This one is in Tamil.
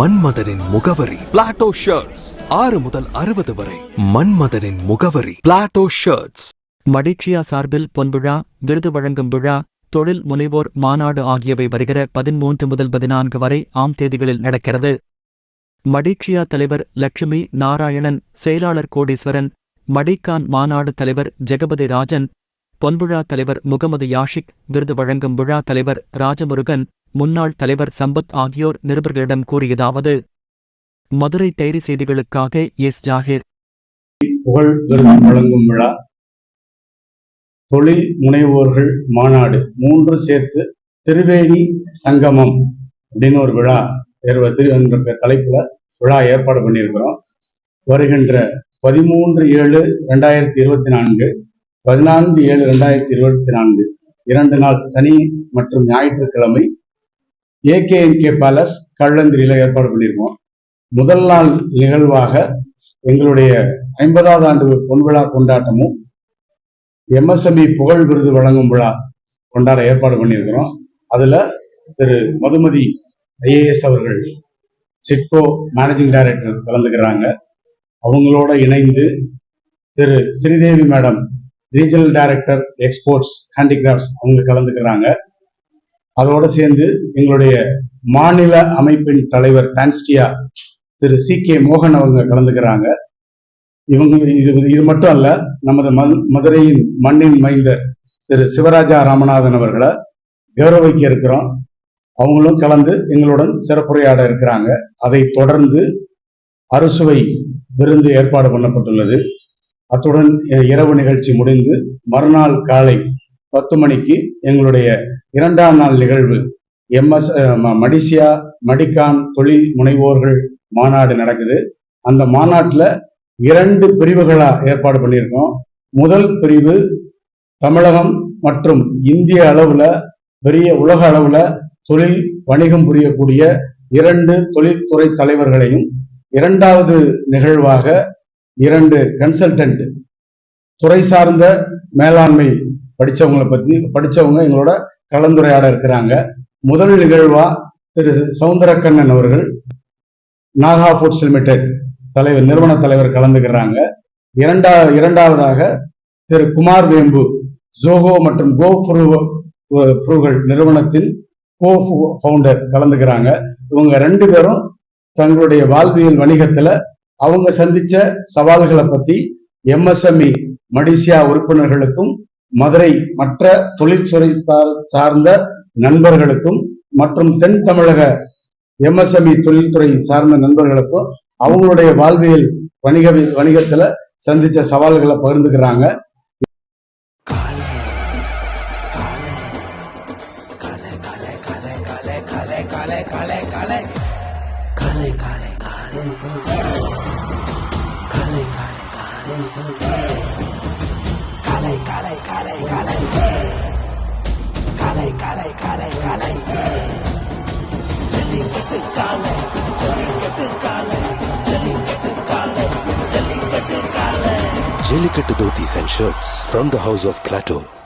மன்மதனின் முகவரி. பிளாட்டோ ஷர்ட்ஸ் ஆறு முதல் அறுபது வரை. மன்மதனின் முகவரி. பிளாட்டோ ஷர்ட்ஸ் மடிட்சியா சார்பில் பொன்விழா விருது வழங்கும் விழா தொழில் முனைவோர் மாநாடு ஆகியவை வருகிற பதிமூன்று முதல் பதினான்கு வரை ஆம் தேதிகளில் நடக்கிறது. மடிட்சியா தலைவர் லட்சுமி நாராயணன் செயலாளர் கோடீஸ்வரன் மடிக்கான் மாநாடு தலைவர் ஜெகபதி ராஜன் பொன்விழா தலைவர் முகமது யாஷிக் விருது வழங்கும் விழா தலைவர் ராஜமுருகன் முன்னாள் தலைவர் சம்பத் ஆகியோர் நிருபர்களிடம் கூறியதாவது மதுரை டைரி செய்திகளுக்காக எஸ். ஜாகிர். புகழ் வழங்கும் விழா. தொழில் முனைவோர்கள் மாநாடு. மூன்று சேர்த்து திருவேணி சங்கமம் அப்படின்னு ஒரு விழா என்ற தலைப்புல விழா ஏற்பாடு பண்ணியிருக்கிறோம். வருகின்ற பதிமூன்று ஏழு ரெண்டாயிரத்தி இருபத்தி நான்கு பதினான்கு ஏழு ரெண்டாயிரத்தி இருபத்தி நான்கு இரண்டு நாள் சனி மற்றும் ஞாயிற்றுக்கிழமை ஏகேஎன்கே பேலஸ் கள்ளந்திரியில ஏற்பாடு பண்ணியிருக்கோம் முதல் நாள் நிகழ்வாக எங்களுடைய ஐம்பதாவது ஆண்டு பொன்விழா கொண்டாட்டமும் எம்எஸ்எம்இ புகழ் விருது வழங்கும் விழா கொண்டாட ஏற்பாடு பண்ணியிருக்கிறோம். அதுல திரு மதுமதி ஐஏஎஸ் அவர்கள் சிட்கோ மேனேஜிங் டைரக்டர் கலந்துக்கிறாங்க. அவங்களோட இணைந்து திரு Sridevi madam regional director exports handicrafts அவங்க கலந்துக்கிறாங்க. அதோடு சேர்ந்து எங்களுடைய மாநில அமைப்பின் தலைவர் டான்ஸ்டியா திரு சி கே மோகன் அவங்க கலந்துக்கிறாங்க. இவங்க இது இது மட்டும் அல்ல நமது மது- மதுரையின் மண்ணின் மைந்தர் திரு சிவராஜா ராமநாதன் அவர்களை கௌரவிக்க இருக்கிறோம். அவங்களும் கலந்து எங்களுடன் சிறப்புரையாட இருக்கிறாங்க. அதை தொடர்ந்து அறுசுவை விருந்து ஏற்பாடு பண்ணப்பட்டுள்ளது. அத்துடன் இ- இரவு நிகழ்ச்சி முடிந்து மறுநாள் காலை பத்து மணிக்கு எங்களுடைய இரண்டாம் நாள் நிகழ்வு. எம்எஸ் மடிசியா மடிக்கான் தொழில் முனைவோர்கள் மாநாடு நடக்குது. அந்த மாநாட்டில் இரண்டு பிரிவுகளா ஏற்பாடு பண்ணியிருக்கோம். முதல் பிரிவு தமிழகம் மற்றும் இந்திய அளவுல பெரிய உலக அளவுல தொழில் வணிகம் புரியக்கூடிய இரண்டு தொழில்துறை தலைவர்களையும் இரண்டாவது நிகழ்வாக இரண்டு கன்சல்டன்ட் துறை சார்ந்த மேலாண்மை படிச்சவங்களை பற்றி படிச்சவங்க எங்களோட கலந்துரையாட இருக்கிறாங்க. முதல் நிகழ்வா திரு சவுந்தரக்கண்ணன் அவர்கள் நாகா ஃபுட்ஸ் லிமிடெட் தலைவர் நிறுவன தலைவர் கலந்துக்கிறாங்க. இரண்டா இரண்டாவதாக திரு குமார் வேம்பு ஜோஹோ மற்றும் கோ ப்ரூகள் நிறுவனத்தின் கோ ஃபவுண்டர் கலந்துக்கிறாங்க. இவங்க ரெண்டு பேரும் தங்களுடைய வாழ்வியல் வணிகத்துல அவங்க சந்திச்ச சவால்களை பத்தி எம்எஸ்எம்இ மடிசியா உறுப்பினர்களுக்கும் மதுரை மற்ற தொழிற்துறை சார்ந்த நண்பர்களுக்கும் மற்றும் தென் தமிழக எம்எஸ்எம்இ தொழில்துறை சார்ந்த நண்பர்களுக்கும் அவங்களுடைய வாழ்வியல் வணிக வணிகத்துல சந்திச்ச சவால்களை பகிர்ந்துக்கிறாங்க. Jelly get the. Jelly get the. Jelly get the. Jelly get the. Jelly get dhotis and shirts from the house of Plato.